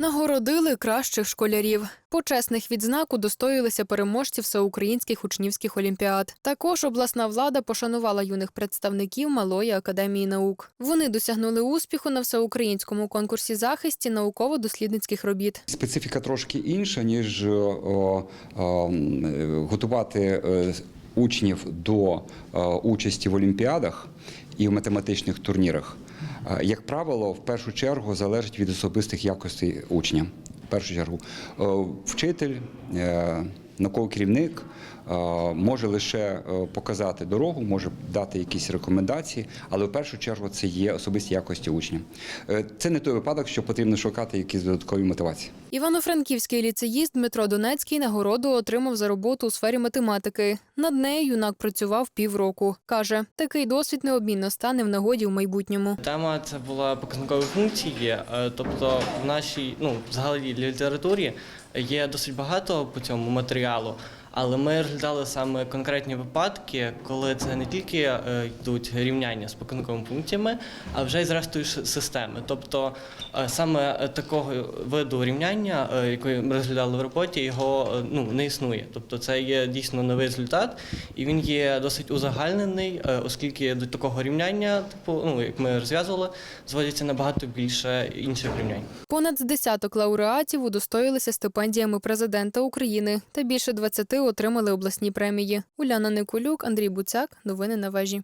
Нагородили кращих школярів. Почесних відзнак удостоїлися переможці всеукраїнських учнівських олімпіад. Також обласна влада пошанувала юних представників Малої академії наук. Вони досягнули успіху на всеукраїнському конкурсі захисті науково-дослідницьких робіт. Специфіка трошки інша, ніж е, о, о, е, готувати е, учнів до участі в олімпіадах і в математичних турнірах. Як правило, в першу чергу залежить від особистих якостей учня. В першу чергу, Е, вчитель, е, науковий керівник може лише е, показати дорогу, може дати якісь рекомендації, але в першу чергу це є особисті якості учня. Е, Це не той випадок, що потрібно шукати якісь додаткові мотивації. Івано-Франківський ліцеїст Дмитро Донецький нагороду отримав за роботу у сфері математики. Над нею юнак працював півроку. Каже, такий досвід необмінно стане в нагоді в майбутньому. Тема це була показникові функції, е, тобто в нашій, ну, взагалі літературі є досить багато по цьому матеріалу, але ми розглядали саме конкретні випадки, коли це не тільки е, йдуть рівняння з показниковими функціями, а вже й зрештою системи. Тобто е, саме такого виду рівняння, е, який ми розглядали в роботі, його ну, не існує. Тобто це є дійсно новий результат, і він є досить узагальнений, оскільки до такого рівняння, типу, ну як ми розв'язували, зводяться набагато більше інших рівнянь. Понад з десяток лауреатів удостоїлися стипендіями президента України та більше 20 отримали обласні премії. Уляна Николюк, Андрій Буцяк. Новини на вежі.